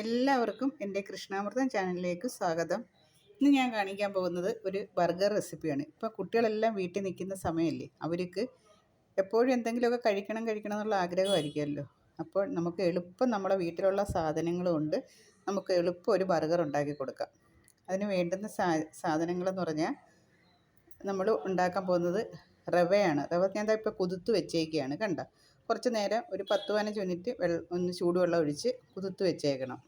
എല്ലാവർക്കും എന്റെ കൃഷ്ണാമൃതം ചാനലിലേക്ക് സ്വാഗതം. ഇന്ന് ഞാൻ കാണിക്കാൻ പോകുന്നത് ഒരു ബർഗർ റെസിപ്പിയാണ്. ഇപ്പോൾ കുട്ടികളെല്ലാം വീട്ടിൽ നിൽക്കുന്ന സമയമല്ലേ അവർക്ക് എപ്പോഴും എന്തെങ്കിലുമൊക്കെ കഴിക്കണം കഴിക്കണം എന്നുള്ള ആഗ്രഹമായിരിക്കുമല്ലോ. അപ്പോൾ നമുക്ക് എളുപ്പം നമ്മുടെ വീട്ടിലുള്ള സാധനങ്ങൾ കൊണ്ട് നമുക്ക് എളുപ്പം ഒരു ബർഗർ ഉണ്ടാക്കി കൊടുക്കാം. അതിന് വേണ്ടുന്ന സാ സാധനങ്ങളെന്ന് പറഞ്ഞാൽ നമ്മൾ ഉണ്ടാക്കാൻ പോകുന്നത് റവയാണ്. റവ ഞാൻ ഇപ്പോൾ കുതിർത്ത് വെച്ചേക്കുകയാണ് കണ്ട? കുറച്ച് നേരം ഒരു പത്ത് പതിനഞ്ച് മിനിറ്റ് വെള്ളം ഒന്ന് ചൂടുവെള്ളം ഒഴിച്ച് കുതിർത്ത് വെച്ചേക്കണം.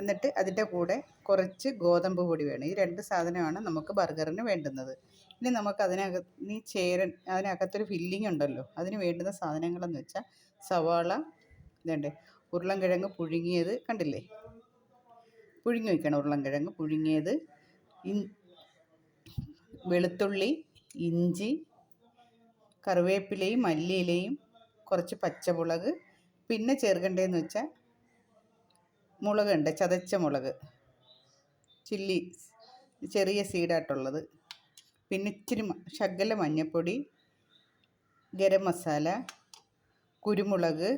എന്നിട്ട് അതിന്റെ കൂടെ കുറച്ച് ഗോതമ്പ് പൊടി വേണം. ഈ രണ്ട് സാധനമാണ് നമുക്ക് ബർഗറിന് വേണ്ടുന്നത്. ഇനി നമുക്ക് അതിനകത്ത് ഈ ചേരൻ അതിനകത്തൊരു ഫില്ലിംഗ് ഉണ്ടല്ലോ അതിന് വേണ്ടുന്ന സാധനങ്ങളെന്ന് വെച്ചാൽ സവാള ഇതുണ്ട്. ഉരുളൻകിഴങ്ങ് പുഴുങ്ങിയത് കണ്ടില്ലേ? പുഴുങ്ങി വയ്ക്കണം ഉരുളൻകിഴങ്ങ്. പുഴുങ്ങിയത് ഇൻ വെളുത്തുള്ളി ഇഞ്ചി കറിവേപ്പിലയും മല്ലിയിലയും കുറച്ച് പച്ചമുളക് പിന്നെ ചേർക്കേണ്ടതെന്ന് വെച്ചാൽ മുളകുണ്ട് ചതച്ച മുളക്. ചില്ലി ചെറിയ സീഡായിട്ടുള്ളത്. പിന്നെ ഇച്ചിരി ശകല മഞ്ഞൾപ്പൊടി ഗരം മസാല കുരുമുളക്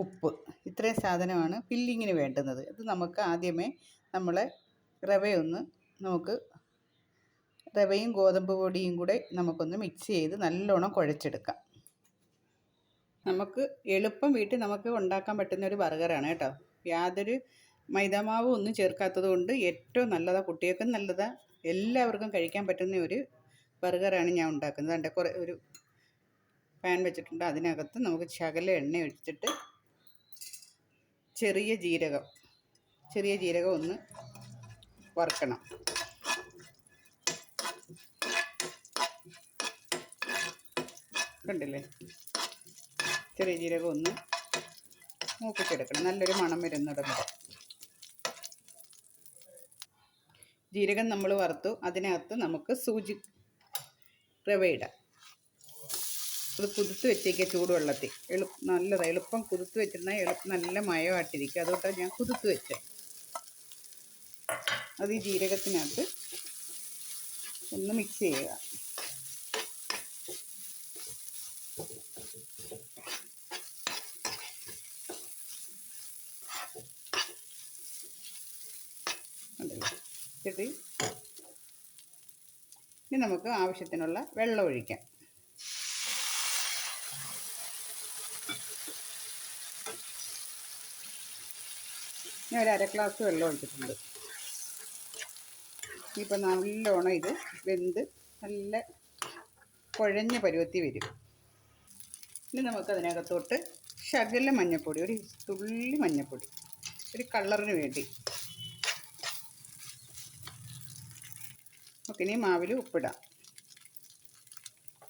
ഉപ്പ്. ഇത്രയും സാധനമാണ് ഫില്ലിങ്ങിന് വേണ്ടുന്നത്. ഇത് നമുക്ക് ആദ്യമേ നമ്മളെ റവയൊന്ന് നമുക്ക് റവയും ഗോതമ്പ് പൊടിയും കൂടെ നമുക്കൊന്ന് മിക്സ് ചെയ്ത് നല്ലോണം കുഴച്ചെടുക്കാം. നമുക്ക് എളുപ്പം വീട്ടിൽ നമുക്ക് ഉണ്ടാക്കാൻ പറ്റുന്ന ഒരു ബർഗറാണ് കേട്ടോ. യാതൊരു മൈദാമാവും ഒന്നും ചേർക്കാത്തത് കൊണ്ട് ഏറ്റവും നല്ലതാണ് കുട്ടികൾക്കും നല്ലതാണ് എല്ലാവർക്കും കഴിക്കാൻ പറ്റുന്ന ഒരു ബർഗറാണ് ഞാൻ ഉണ്ടാക്കുന്നത്. അതിന്റെ കുറേ ഒരു പാൻ വെച്ചിട്ടുണ്ട്. അതിനകത്ത് നമുക്ക് ശകല എണ്ണ ഒഴിച്ചിട്ട് ചെറിയ ജീരകം ചെറിയ ജീരകം ഒന്ന് വറുക്കണം. കണ്ടില്ലേ? ചെറിയ ജീരകം ഒന്ന് മൂപ്പിച്ചെടുക്കണം. നല്ലൊരു മണം വരുന്നിടം വരെ ജീരകം നമ്മൾ വറുത്തു. അതിനകത്ത് നമുക്ക് സൂചി റവ ഇടാം. അത് കുതിർത്ത് വെച്ചേക്കുക ചൂടുവെള്ളത്തിൽ. എളു നല്ലതാണ് എളുപ്പം കുതിർത്ത് വെച്ചിരുന്നാൽ എളു നല്ല മയമായിട്ടിരിക്കും അതുകൊണ്ടാണ് ഞാൻ കുതിർത്ത് വെച്ചത് അത് ഈ ജീരകത്തിനകത്ത് ഒന്ന് മിക്സ് ചെയ്യുക. ഉണ്ടല്ലോ. ഇനി നമുക്ക് ആവശ്യത്തിനുള്ള വെള്ളം ഒഴിക്കാം. ഞാൻ ഒരു അര ഗ്ലാസ് വെള്ളം ഒഴിച്ചിട്ടുണ്ട്. ഇനിയിപ്പോൾ നല്ലോണം ഇത് വെന്ത് നല്ല കുഴഞ്ഞ പരുവത്തി വരും. ഇനി നമുക്ക് അതിനകത്തോട്ട് ശകല മഞ്ഞൾപ്പൊടി ഒരു തുള്ളി മഞ്ഞൾപ്പൊടി ഒരു കളറിന് വേണ്ടി ഓക്കെ ഇനി മാവിൽ ഉപ്പിടാം.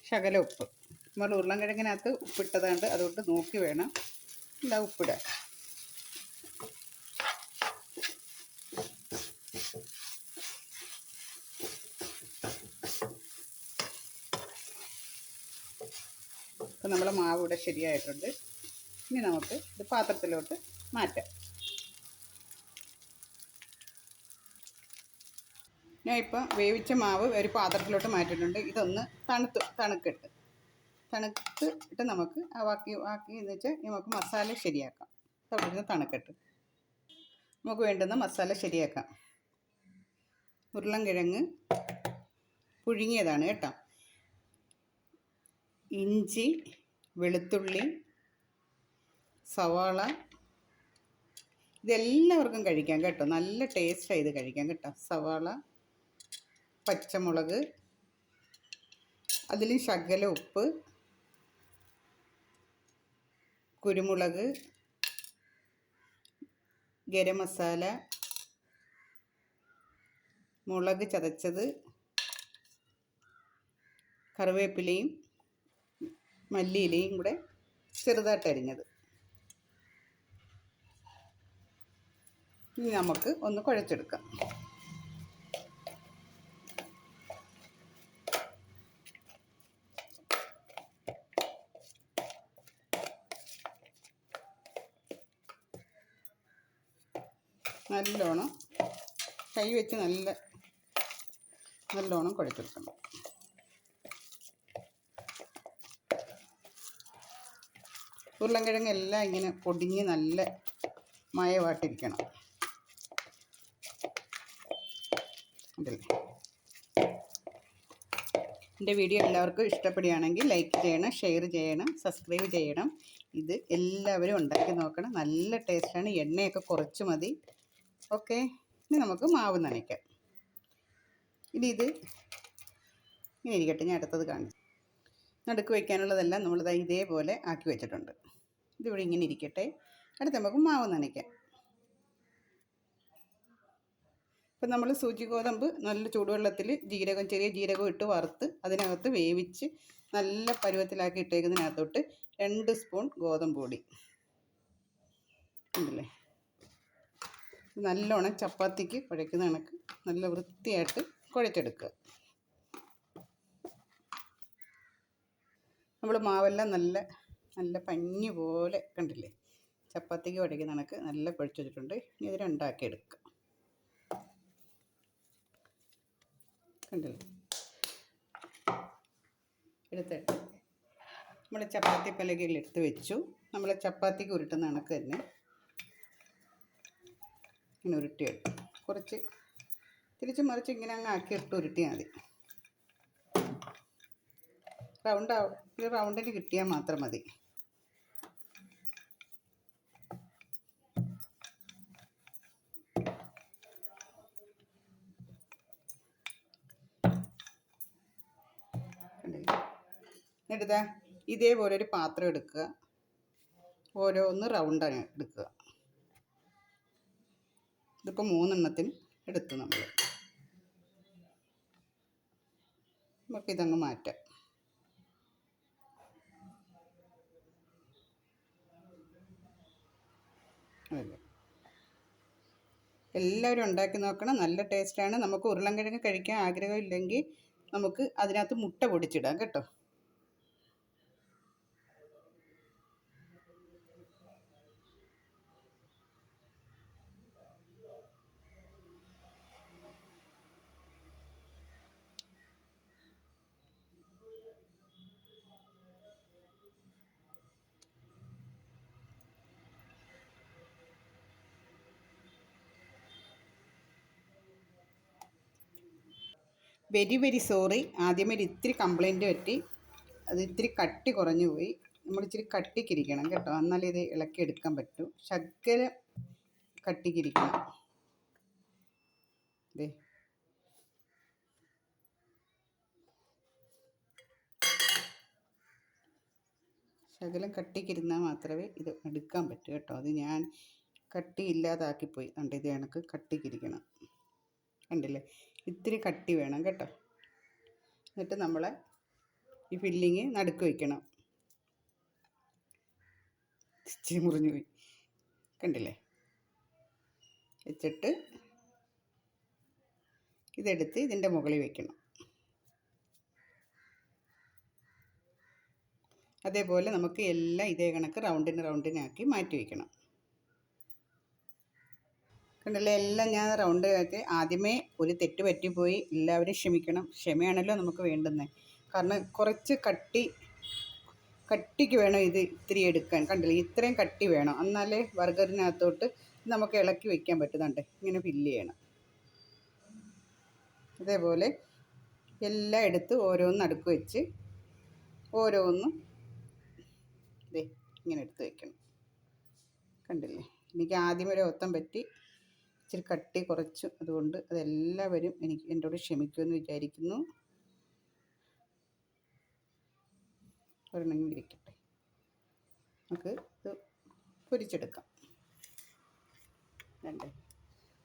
ശകല ഉപ്പ്. നമ്മൾ ഉരുളൻകിഴങ്ങിനകത്ത് ഉപ്പിട്ടതുകൊണ്ട് അതുകൊണ്ട് നോക്കി വേണം എന്താ ഉപ്പിടാൻ. ഇപ്പം നമ്മളെ മാവ് ഇവിടെ ശരിയായിട്ടുണ്ട്. ഇനി നമുക്ക് ഇത് പാത്രത്തിലോട്ട് മാറ്റാം. ഞാൻ ഇപ്പം വേവിച്ച മാവ് ഒരു പാത്രത്തിലോട്ട് മാറ്റിയിട്ടുണ്ട്. ഇതൊന്ന് തണുത്ത് തണുക്കിട്ട്. തണുത്ത് ഇട്ട് നമുക്ക് ആ ബാക്കി ബാക്കി എന്ന് വെച്ചാൽ നമുക്ക് മസാല ശരിയാക്കാം. തൊട്ടിരുന്ന് തണുക്കിട്ട്. നമുക്ക് വേണ്ടുന്ന മസാല ശരിയാക്കാം. ഉരുളൻകിഴങ്ങ് പുഴുങ്ങിയതാണ് കേട്ടോ. ഇഞ്ചി വെളുത്തുള്ളി സവാള. ഇതെല്ലാവർക്കും കഴിക്കാം കേട്ടോ. നല്ല ടേസ്റ്റായി ഇത് കഴിക്കാം കേട്ടോ. സവാള പച്ചമുളക് അതിൽ ശകല ഉപ്പ് കുരുമുളക് ഗരം മസാല മുളക് ചതച്ചത് കറിവേപ്പിലയും മല്ലിയിലയും കൂടെ ചെറുതായിട്ട് അരിഞ്ഞത്. ഇനി നമുക്ക് ഒന്ന് കുഴച്ചെടുക്കാം. നല്ലോണം കൈ വെച്ച് നല്ല നല്ലോണം കുഴച്ചെടുക്കണം. ഉരുളൻകിഴങ്ങ് എല്ലാം ഇങ്ങനെ പൊടിഞ്ഞ് നല്ല മയവാട്ടിരിക്കണം. ഉണ്ടല്ലേ എന്റെ വീഡിയോ എല്ലാവർക്കും ഇഷ്ടപ്പെടുകയാണെങ്കിൽ ലൈക്ക് ചെയ്യണം ഷെയർ ചെയ്യണം സബ്സ്ക്രൈബ് ചെയ്യണം. ഇത് എല്ലാവരും ഉണ്ടാക്കി നോക്കണം. നല്ല ടേസ്റ്റാണ്. എണ്ണയൊക്കെ കുറച്ച് മതി. ഓക്കെ. ഇനി നമുക്ക് മാവ് നനയ്ക്കാം. ഇനി ഇത് ഇങ്ങനെ ഇരിക്കട്ടെ ഞാൻ അടുത്തത് കാണിച്ചു നടുക്ക് വയ്ക്കാനുള്ളതെല്ലാം നമ്മളിത് ഇതേപോലെ ആക്കി വെച്ചിട്ടുണ്ട്. ഇതിവിടെ ഇങ്ങനെ ഇരിക്കട്ടെ. അടുത്ത് നമുക്ക് മാവ് നനയ്ക്കാം. ഇപ്പം നമ്മൾ സൂചി ഗോതമ്പ് നല്ല ചൂടുവെള്ളത്തിൽ ജീരകം ചെറിയ ജീരകം ഇട്ട് വറുത്ത് അതിനകത്ത് വേവിച്ച് നല്ല പരുവത്തിലാക്കി ഇട്ടേക്കുന്നതിനകത്തോട്ട് രണ്ട് സ്പൂൺ ഗോതമ്പ് പൊടി. ഉണ്ടല്ലേ? നല്ലോണം ചപ്പാത്തിക്ക് കുഴയ്ക്കുന്ന കണക്ക് നല്ല വൃത്തിയായിട്ട് കുഴച്ചെടുക്കുക. നമ്മൾ മാവെല്ലാം നല്ല നല്ല പഞ്ഞി പോലെ കണ്ടില്ലേ? ചപ്പാത്തിക്ക് കുഴയ്ക്കുന്ന കണക്ക് നല്ല കുഴച്ച് ഇനി ഇത് രണ്ടാക്കി എടുക്കുക. കണ്ടില്ലേ? എടുത്തിട്ട് നമ്മൾ ചപ്പാത്തി പലകയിൽ എടുത്ത് വെച്ചു. നമ്മൾ ചപ്പാത്തിക്ക് ഉരുട്ടുന്ന കണക്ക് തന്നെ. ഇങ്ങനെ ഉരുട്ടിയെടുത്തു കുറച്ച് തിരിച്ച് മറിച്ച് ഇങ്ങനെ അങ്ങ് ആക്കി ഇട്ട് ഉരുട്ടിയാൽ മതി. റൗണ്ട് ഈ റൗണ്ടിന് കിട്ടിയാൽ മാത്രം മതി. എടുത്താ ഇതേപോലെ ഒരു പാത്രം എടുക്കുക. ഓരോന്ന് റൗണ്ടാണ് എടുക്കുക. ഇതിപ്പോൾ മൂന്നെണ്ണത്തിന് എടുത്തു നമ്മൾ നമുക്കിതങ്ങ് മാറ്റാം. എല്ലാവരും ഉണ്ടാക്കി നോക്കണം. നല്ല ടേസ്റ്റാണ്. നമുക്ക് ഉരുളൻകിഴങ്ങ് കഴിക്കാൻ ആഗ്രഹമില്ലെങ്കിൽ നമുക്ക് അതിനകത്ത് മുട്ട പൊടിച്ചിടാം കേട്ടോ. Very very sorry. ആദ്യമേ ഒരു ഇത്തിരി കംപ്ലൈന്റ് പറ്റി. അത് ഇത്തിരി കട്ടി കുറഞ്ഞു പോയി. നമ്മൾ ഇച്ചിരി കട്ടിക്കിരിക്കണം കേട്ടോ. എന്നാലേ ഇത് ഇളക്കി എടുക്കാൻ പറ്റൂ. ശർക്കര കട്ടിക്കിരിക്കണം ദേ. ശകലം കട്ടിക്കിരുന്നാൽ മാത്രമേ ഇത് എടുക്കാൻ പറ്റൂ കേട്ടോ. അത് ഞാൻ കട്ടി ഇല്ലാതാക്കിപ്പോയി. കണ്ട് ഇത് കണക്ക് കട്ടിക്കിരിക്കണം കണ്ടില്ലേ ഇത്തിരി കട്ടി വേണം കേട്ടോ. എന്നിട്ട് നമ്മൾ ഈ ഫില്ലിങ് നടുക്ക് വയ്ക്കണം ഇച്ചിരി മുറിഞ്ഞു പോയി. കണ്ടില്ലേ? വെച്ചിട്ട് ഇതെടുത്ത് ഇതിന്റെ മുകളിൽ വെക്കണം. അതേപോലെ നമുക്ക് എല്ലാം ഇതേ കണക്ക് റൗണ്ടിന് റൗണ്ടിനാക്കി മാറ്റി വയ്ക്കണം കണ്ടല്ലേ? എല്ലാം ഞാൻ റൗണ്ട് ആക്കി ആദ്യമേ ഒരു തെറ്റ് പറ്റിപ്പോയി. എല്ലാവരും ക്ഷമിക്കണം. ക്ഷമയാണല്ലോ നമുക്ക് വേണ്ടുന്നത് കാരണം കുറച്ച് കട്ടി കട്ടിക്ക് വേണം ഇത് ഇത്തിരി എടുക്കാൻ. കണ്ടില്ലേ? ഇത്രയും കട്ടി വേണം. എന്നാലേ ബർഗറിനകത്തോട്ട് നമുക്ക് ഇളക്കി വെക്കാൻ പറ്റുന്നുണ്ട്. ഇങ്ങനെ ഫില്ല് ചെയ്യണം. അതേപോലെ എല്ലാം എടുത്ത് ഓരോന്ന് അടുക്ക് വെച്ച് ഓരോന്നും ഇതേ ഇങ്ങനെ എടുത്ത് വെക്കണം. കണ്ടില്ലേ? എനിക്ക് ആദ്യം ഒരു ഒത്തം പറ്റി. ഇച്ചിരി കട്ടി കുറച്ചു. അതുകൊണ്ട് അതെല്ലാവരും എനിക്ക് എന്നോട് ക്ഷമിക്കുമെന്ന് വിചാരിക്കുന്നു. ഒരെണ്ണം ഇരിക്കട്ടെ. നമുക്ക് ഇത് പൊരിച്ചെടുക്കാം. രണ്ട്.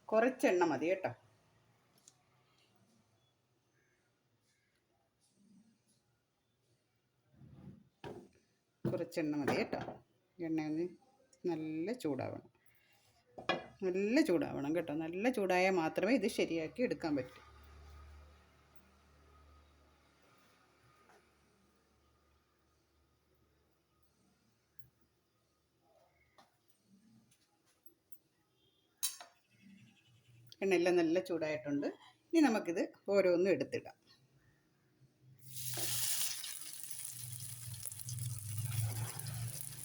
കുറച്ചെണ്ണ മതി കേട്ടോ. കുറച്ചെണ്ണ മതി കേട്ടോ. എണ്ണ ഒന്ന് നല്ല ചൂടാവണം. നല്ല ചൂടാവണം കേട്ടോ. നല്ല ചൂടായാൽ മാത്രമേ ഇത് ശരിയാക്കി എടുക്കാൻ പറ്റൂ. എണ്ണയെല്ലാം നല്ല ചൂടായിട്ടുണ്ട്. ഇനി നമുക്കിത് ഓരോന്നും എടുത്തിടാം.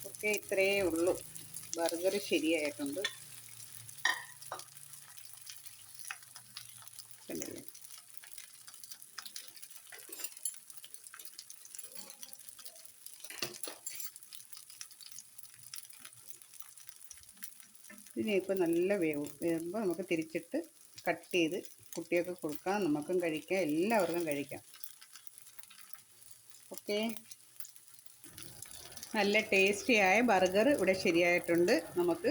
ഓക്കെ ഇത്രയേ ഉള്ളൂ. ബർഗർ ശരിയായിട്ടുണ്ട് കണ്ടില്ലേ ഇതിനിപ്പോൾ നല്ല വേവും വേവുമ്പോൾ നമുക്ക് തിരിച്ചിട്ട് കട്ട് ചെയ്ത് കുട്ടികൾക്ക് കൊടുക്കാം നമുക്കും കഴിക്കാം എല്ലാവർക്കും കഴിക്കാം. ഓക്കെ നല്ല ടേസ്റ്റിയായ ബർഗർ ഇവിടെ ശരിയായിട്ടുണ്ട്. നമുക്ക്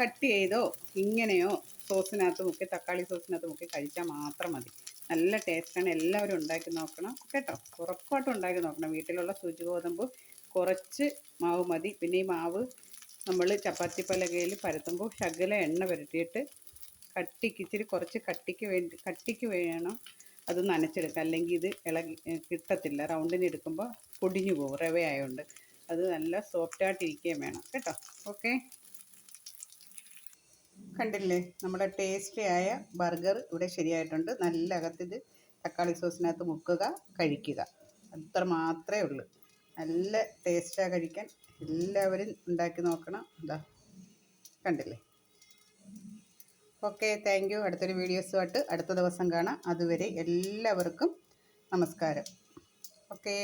കട്ട് ചെയ്തോ ഇങ്ങനെയോ സോസിനകത്ത് മുക്കി തക്കാളി സോസിനകത്ത് മുക്കി കഴിച്ചാൽ മാത്രം മതി. നല്ല ടേസ്റ്റാണ് എല്ലാവരും ഉണ്ടാക്കി നോക്കണം. കേട്ടോ? ഉറപ്പായിട്ടും ഉണ്ടാക്കി നോക്കണം. വീട്ടിലുള്ള സൂചി ഗോതമ്പ് കുറച്ച് മാവ് മതി. പിന്നെ ഈ മാവ് നമ്മൾ ചപ്പാത്തി പലകയിൽ പരത്തുമ്പോൾ ശകല എണ്ണ പുരട്ടിയിട്ട് കട്ടിക്ക് ഇച്ചിരി കുറച്ച് കട്ടിക്ക് വേണ്ടി കട്ടിക്ക് വേണം അത് നനച്ചെടുക്കുക അല്ലെങ്കിൽ ഇത് ഇളകി കിട്ടത്തില്ല. റൗണ്ടിന് എടുക്കുമ്പോൾ പൊടിഞ്ഞു പോകും റവ ആയതുകൊണ്ട് അത് നല്ല സോഫ്റ്റായിട്ടിരിക്കുകയും വേണം. കേട്ടോ? ഓക്കെ കണ്ടില്ലേ? നമ്മുടെ ടേസ്റ്റി ആയ ബർഗർ ഇവിടെ ശരിയായിട്ടുണ്ട്. നല്ല അകത്തിത് തക്കാളി സോസിനകത്ത് മുക്കുക കഴിക്കുക. അത്ര മാത്രമേ ഉള്ളൂ. നല്ല ടേസ്റ്റാണ് കഴിക്കാൻ. എല്ലാവരും ഉണ്ടാക്കി നോക്കണം. എന്താ കണ്ടില്ലേ? ഓക്കെ താങ്ക് യു അടുത്തൊരു വീഡിയോസുമായിട്ട് അടുത്ത ദിവസം കാണാം. അതുവരെ എല്ലാവർക്കും നമസ്കാരം. ഓക്കേ